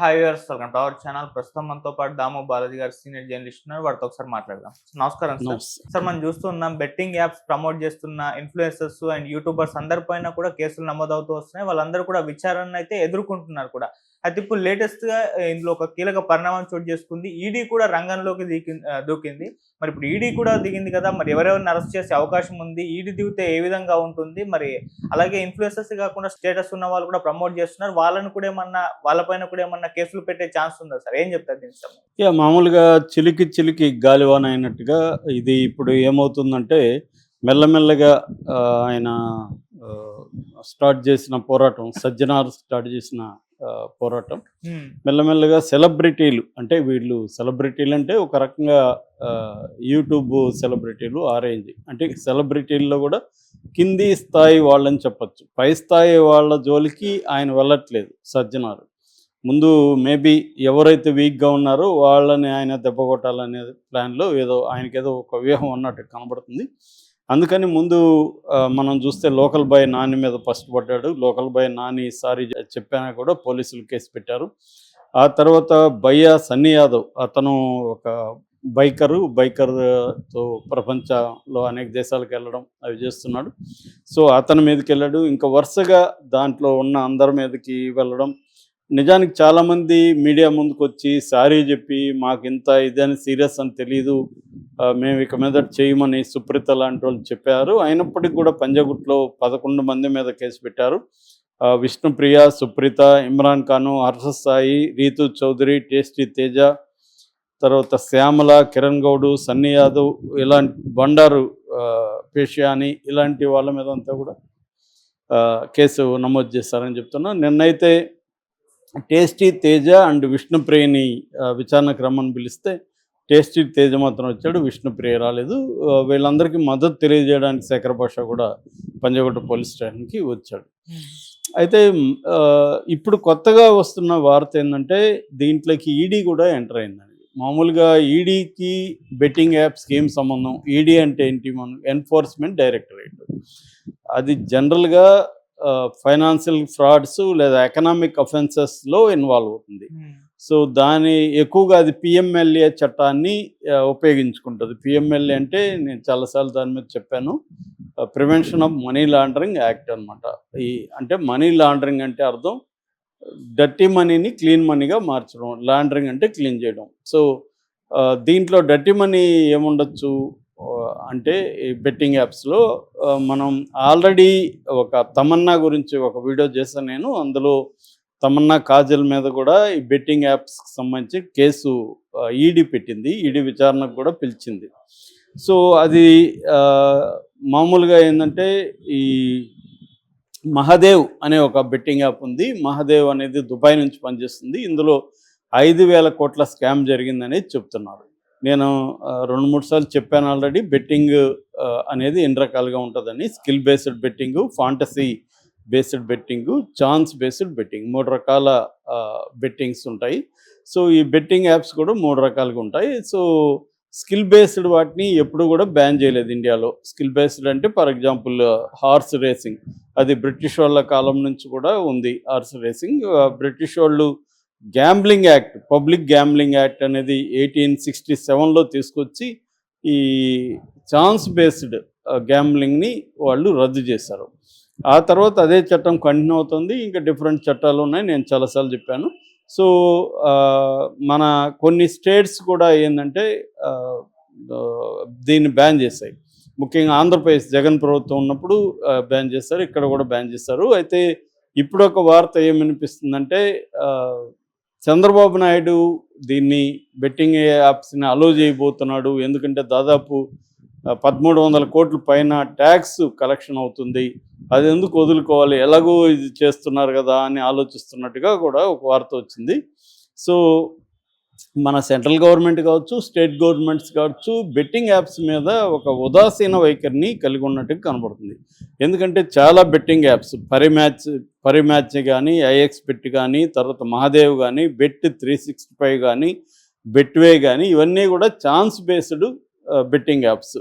Hi viewers welcome to our channel ప్రస్తుతం మనతో పాటు దాము బాలాజీ గారు సీనియర్ జర్నలిస్ట్ ఉన్నారు. వారితో ఒకసారి మాట్లాడదాం. నమస్కారం సార్. సార్ మనం చూస్తున్నాం బెట్టింగ్ యాప్స్ ప్రమోట్ చేస్తున్న ఇన్ఫ్లుయెన్సర్స్ అండ్ యూట్యూబర్స్ అందరిపైన కూడా కేసులు నమోదవుతూ వస్తున్నాయి. వాళ్ళందరూ కూడా విచారణ అయితే ఎదుర్కొంటున్నారు కూడా. అయితే ఇప్పుడు లేటెస్ట్గా ఇందులో ఒక కీలక పరిణామం చోటు చేసుకుంది. ఈడీ కూడా రంగంలోకి దిగి దూకింది. మరి ఇప్పుడు ఈడీ కూడా దిగింది కదా మరి ఎవరెవరిని అరెస్ట్ చేసే అవకాశం ఉంది? ఈడీ దిగితే ఏ విధంగా ఉంటుంది? మరి అలాగే ఇన్ఫ్లుయెన్సర్స్ కాకుండా స్టేటస్ ఉన్న వాళ్ళు కూడా ప్రమోట్ చేస్తున్నారు. వాళ్ళని కూడా ఏమన్నా వాళ్ళపైన కూడా ఏమన్నా కేసులు పెట్టే ఛాన్స్ ఉందా సార్? ఏం చెప్తారు దీనికి మామూలుగా చిలికి చిలికి గాలివాన అయినట్టుగా ఇది ఇప్పుడు ఏమవుతుందంటే మెల్లమెల్లగా ఆయన స్టార్ట్ చేసిన పోరాటం సజ్జనార్ స్టార్ట్ చేసిన పోరాటం. మెల్లమెల్లగా సెలబ్రిటీలు అంటే వీళ్ళు సెలబ్రిటీలు అంటే ఒక రకంగా యూట్యూబ్ సెలబ్రిటీలు ఆరేంజ్ అంటే సెలబ్రిటీల్లో కూడా కింది స్థాయి వాళ్ళని చెప్పొచ్చు. పై స్థాయి వాళ్ళ జోలికి ఆయన వెళ్ళట్లేదు సజ్జనారు. ముందు మేబీ ఎవరైతే వీక్గా ఉన్నారో వాళ్ళని ఆయన దెబ్బ కొట్టాలనే ప్లాన్లో ఏదో ఆయనకి ఏదో ఒక వ్యూహం ఉన్నట్టు కనబడుతుంది. అందుకని ముందు మనం చూస్తే లోకల్ బాయ్ నాని మీద ఫస్ట్ పడ్డాడు. లోకల్ బాయ్ నాని సారీ చెప్పానా కూడా పోలీసులు కేసు పెట్టారు. ఆ తర్వాత భయ్యా సన్నీ యాదవ్ అతను ఒక బైకరు బైకర్తో ప్రపంచంలో అనేక దేశాలకు వెళ్ళడం అవి చేస్తున్నాడు. సో అతని మీదకి వెళ్ళాడు. ఇంకా వరుసగా దాంట్లో ఉన్న అందరి మీదకి వెళ్ళడం నిజానికి చాలామంది మీడియా ముందుకు వచ్చి సారీ చెప్పి మాకు ఇంత ఇదని సీరియస్ అని తెలియదు మేము ఇక మీద చేయమని సుప్రీత లాంటి వాళ్ళు చెప్పారు. అయినప్పటికీ కూడా పంజగుట్లో పదకొండు మంది మీద కేసు పెట్టారు. విష్ణుప్రియ సుప్రీత ఇమ్రాన్ ఖాను హర్ష సాయి రీతు చౌదరి టేస్టీ తేజ తర్వాత శ్యామల కిరణ్ గౌడు సన్నీ యాదవ్ ఇలాంటి బండారు పేషియాని ఇలాంటి వాళ్ళ మీద అంతా కూడా కేసు నమోదు చేశారని చెప్తున్నా. నిన్నైతే టేస్టీ తేజ అండ్ విష్ణుప్రియని ఆ, విచారణకు రమ్మని పిలిస్తే టేస్టీ తేజ మాత్రం వచ్చాడు విష్ణుప్రియ రాలేదు. వీళ్ళందరికీ మద్దతు తెలియజేయడానికి శేఖర్ భాష కూడా పంజగుట్ట పోలీస్ స్టేషన్కి వచ్చాడు. అయితే మ్, ఆ, ఇప్పుడు కొత్తగా వస్తున్న వార్త ఏంటంటే దీంట్లోకి ఈడీ కూడా ఎంటర్ అయిందండి. మామూలుగా ఈడీకి బెట్టింగ్ యాప్స్కి ఏం సంబంధం? ఈడీ అంటే ఏంటి? మనం ఎన్ఫోర్స్మెంట్ డైరెక్టరేట్. అది జనరల్గా ఫైనాన్షియల్ ఫ్రాడ్స్ లేదా ఎకనామిక్ అఫెన్సెస్లో ఇన్వాల్వ్ అవుతుంది. సో దాని ఎక్కువగా అది పిఎంఎల్ఏ చట్టాన్ని ఉపయోగించుకుంటుంది. పిఎంఎల్ఏ అంటే నేను చాలాసార్లు దాని మీద చెప్పాను. Prevention of money laundering act అన్నమాట. ఈ అంటే మనీ లాండరింగ్ అంటే అర్థం డర్టీ మనీని క్లీన్ మనీగా మార్చడం లాండరింగ్ అంటే క్లీన్ చేయడం. సో దీంట్లో డర్టీ మనీ ఏముండొచ్చు? అంటే ఈ బెట్టింగ్ యాప్స్లో మనం ఆల్రెడీ ఒక తమన్నా గురించి ఒక వీడియో చేశాను నేను. అందులో తమన్నా కాజల్ మీద కూడా ఈ బెట్టింగ్ యాప్స్కి సంబంధించి కేసు ఈడీ పెట్టింది. ఈడీ విచారణకు కూడా పిలిచింది. సో అది మామూలుగా ఏంటంటే ఈ మహాదేవ్ అనే ఒక బెట్టింగ్ యాప్ ఉంది. మహాదేవ్ అనేది దుబాయ్ నుంచి పనిచేస్తుంది. ఇందులో ఐదు వేల కోట్ల స్కామ్ జరిగిందనేది చెప్తున్నారు. నేను రెండు మూడు సార్లు చెప్పాను ఆల్రెడీ బెట్టింగ్ అనేది ఎన్ని రకాలుగా ఉంటుందని skill based betting fantasy based betting chance based betting మూడు రకాల బెట్టింగ్స్ ఉంటాయి. సో ఈ బెట్టింగ్ యాప్స్ కూడా మూడు రకాలుగా ఉంటాయి. సో స్కిల్ బేస్డ్ వాటిని ఎప్పుడు కూడా బ్యాన్ చేయలేదు ఇండియాలో. స్కిల్ బేస్డ్ అంటే ఫర్ ఎగ్జాంపుల్ హార్స్ రేసింగ్. అది బ్రిటిష్ వాళ్ళ కాలం నుంచి కూడా ఉంది హార్స్ రేసింగ్. బ్రిటిష్ వాళ్ళు gambling act public gambling act అనేది ఎయిటీన్ సిక్స్టీ సెవెన్లో తీసుకొచ్చి ఈ ఛాన్స్ బేస్డ్ గ్యాంబ్లింగ్ని వాళ్ళు రద్దు చేశారు. ఆ తర్వాత అదే చట్టం కంటిన్యూ అవుతుంది. ఇంకా డిఫరెంట్ చట్టాలు ఉన్నాయి. నేను చాలాసార్లు చెప్పాను. సో మన కొన్ని స్టేట్స్ కూడా ఏంటంటే దీన్ని బ్యాన్ చేశాయి. ముఖ్యంగా ఆంధ్రప్రదేశ్ జగన్ ప్రభుత్వం ఉన్నప్పుడు బ్యాన్ చేశారు. ఇక్కడ కూడా బ్యాన్ చేశారు. అయితే ఇప్పుడు ఒక వార్త ఏమనిపిస్తుందంటే చంద్రబాబు నాయుడు దీన్ని బెట్టింగ్ యాప్స్ని అలో చేయబోతున్నాడు. ఎందుకంటే దాదాపు పదమూడు వందల కోట్ల పైన ట్యాక్స్ కలెక్షన్ అవుతుంది. అది ఎందుకు వదులుకోవాలి? ఎలాగో ఇది చేస్తున్నారు కదా అని ఆలోచిస్తున్నట్టుగా కూడా ఒక వార్త వచ్చింది. సో మన సెంట్రల్ గవర్నమెంట్ కావచ్చు స్టేట్ గవర్నమెంట్స్ కావచ్చు బెట్టింగ్ యాప్స్ మీద ఒక ఉదాసీన వైఖరిని కలిగి ఉన్నట్టుగా కనబడుతుంది. ఎందుకంటే చాలా బెట్టింగ్ యాప్స్ పరిమ్యాచ్ పరిమ్యాచ్ కానీ ఐఎక్స్ బెట్ కానీ తర్వాత మహాదేవ్ కానీ బెట్ త్రీ సిక్స్టీ ఫైవ్ కానీ బెట్వే కానీ ఇవన్నీ కూడా ఛాన్స్ బేస్డ్ బెట్టింగ్ యాప్స్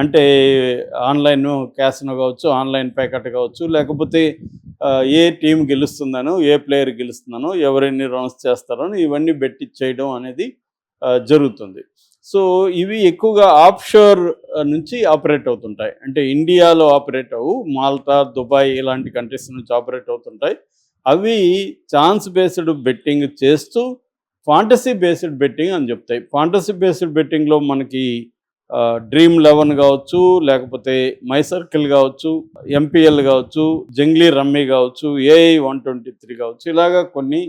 అంటే ఆన్లైన్ క్యాసినో కావచ్చు ఆన్లైన్ ప్యాకెట్ కావచ్చు లేకపోతే ఏ టీం గెలుస్తుందనో ఏ ప్లేయర్ గెలుస్తుందనో ఎవరెన్ని రన్స్ చేస్తారో ఇవన్నీ బెట్టి చేయడం అనేది జరుగుతుంది. సో ఇవి ఎక్కువగా ఆఫ్షోర్ నుంచి ఆపరేట్ అవుతుంటాయి. అంటే ఇండియాలో ఆపరేట్ అవ్వు మాల్టా దుబాయ్ ఇలాంటి కంట్రీస్ నుంచి ఆపరేట్ అవుతుంటాయి. అవి ఛాన్స్ బేస్డ్ బెట్టింగ్ చేస్తూ ఫాంటసీ బేస్డ్ బెట్టింగ్ అని చెప్తాయి. ఫాంటసీ బేస్డ్ బెట్టింగ్లో మనకి డ్రీమ్ లెవెన్ కావచ్చు లేకపోతే మై సర్కిల్ కావచ్చు ఎంపీఎల్ కావచ్చు జంగ్లీ రమ్మీ కావచ్చు ఏఐ వన్ ట్వంటీ త్రీ కావచ్చు ఇలాగా కొన్ని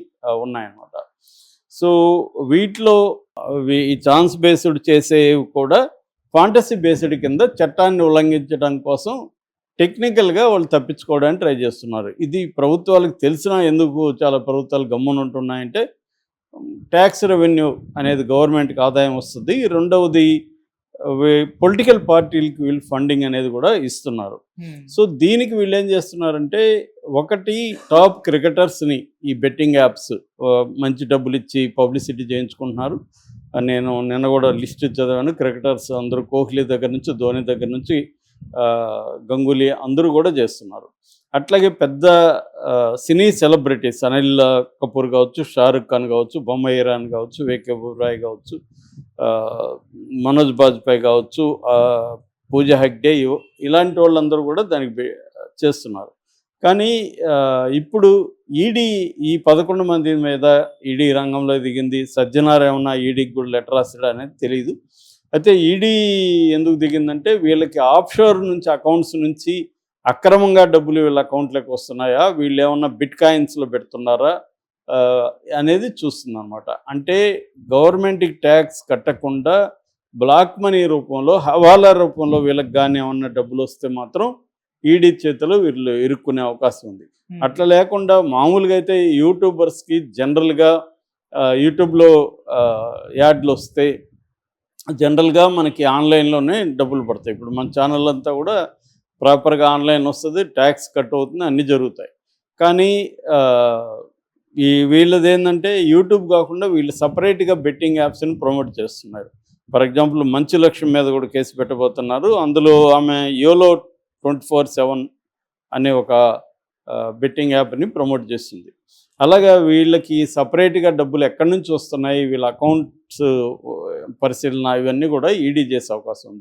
ఉన్నాయన్నమాట. సో వీటిలో ఈ ఛాన్స్ బేస్డ్ చేసేవి కూడా ఫాంటసీ బేస్డ్ కింద చట్టాన్ని ఉల్లంఘించడం కోసం టెక్నికల్గా వాళ్ళు తప్పించుకోవడానికి ట్రై చేస్తున్నారు. ఇది ప్రభుత్వాలకు తెలిసినా ఎందుకు చాలా ప్రభుత్వాలు గమ్మునుంటున్నాయంటే ట్యాక్స్ రెవెన్యూ అనేది గవర్నమెంట్కి ఆదాయం వస్తుంది. రెండవది పొలిటికల్ పార్టీలకి వీళ్ళు ఫండింగ్ అనేది కూడా ఇస్తున్నారు. సో దీనికి వీళ్ళు ఏం చేస్తున్నారంటే ఒకటి టాప్ క్రికెటర్స్ని ఈ బెట్టింగ్ యాప్స్ మంచి డబ్బులు ఇచ్చి పబ్లిసిటీ చేయించుకుంటున్నారు. నేను నిన్న కూడా లిస్ట్ చదివాను. క్రికెటర్స్ అందరూ కోహ్లీ దగ్గర నుంచి ధోని దగ్గర నుంచి గంగూలీ అందరూ కూడా చేస్తున్నారు. అట్లాగే పెద్ద సినీ సెలబ్రిటీస్ అనిల్ కపూర్ కావచ్చు షారుఖ్ ఖాన్ కావచ్చు బొమ్మ ఇరాన్ కావచ్చు వేకే రాయ్ కావచ్చు మనోజ్ బాజ్పేయి కావచ్చు పూజ హెగ్డే ఇలాంటి వాళ్ళందరూ కూడా దానికి చేస్తున్నారు. కానీ ఇప్పుడు ఈడీ ఈ పదకొండు మంది మీద ఈడీ రంగంలో దిగింది సజ్జనార్ ఈడీకి కూడా లెటర్ రాస్తాడు అనేది తెలియదు అయితే ఈడీ ఎందుకు దిగిందంటే వీళ్ళకి ఆఫ్షోర్ నుంచి అకౌంట్స్ నుంచి అక్రమంగా డబ్బులు వీళ్ళ అకౌంట్లోకి వస్తున్నాయా వీళ్ళు ఏమన్నా బిట్ కాయిన్స్లో పెడుతున్నారా అనేది చూస్తుంది అనమాట అంటే గవర్నమెంట్కి ట్యాక్స్ కట్టకుండా బ్లాక్ మనీ రూపంలో హవాలా రూపంలో వీళ్ళకి కానీ ఏమన్నా డబ్బులు వస్తే మాత్రం ఈడీ చేతిలో వీళ్ళు ఇరుక్కునే అవకాశం ఉంది. అట్లా లేకుండా మామూలుగా అయితే యూట్యూబర్స్కి జనరల్గా యూట్యూబ్లో యాడ్లు వస్తే జనరల్గా మనకి ఆన్లైన్లోనే డబ్బులు పడతాయి. ఇప్పుడు మన ఛానల్ అంతా కూడా ప్రాపర్గా ఆన్లైన్ వస్తుంది ట్యాక్స్ కట్ అవుతుంది అన్నీ జరుగుతాయి. కానీ ఈ వీళ్ళది ఏంటంటే యూట్యూబ్ కాకుండా వీళ్ళు సపరేట్గా బెట్టింగ్ యాప్స్ని ప్రమోట్ చేస్తున్నారు. ఫర్ ఎగ్జాంపుల్ మంచు లక్ష్యం మీద కూడా కేసు పెట్టబోతున్నారు. అందులో ఆమె యోలో ట్వంటీ ఫోర్ సెవెన్ అనే ఒక బెట్టింగ్ యాప్ని ప్రమోట్ చేస్తుంది. అలాగా వీళ్ళకి సపరేట్గా డబ్బులు ఎక్కడి నుంచి వస్తున్నాయి? వీళ్ళ అకౌంట్స్ పరిశీలన ఇవన్నీ కూడా ఈడీ చేసే అవకాశం ఉంది.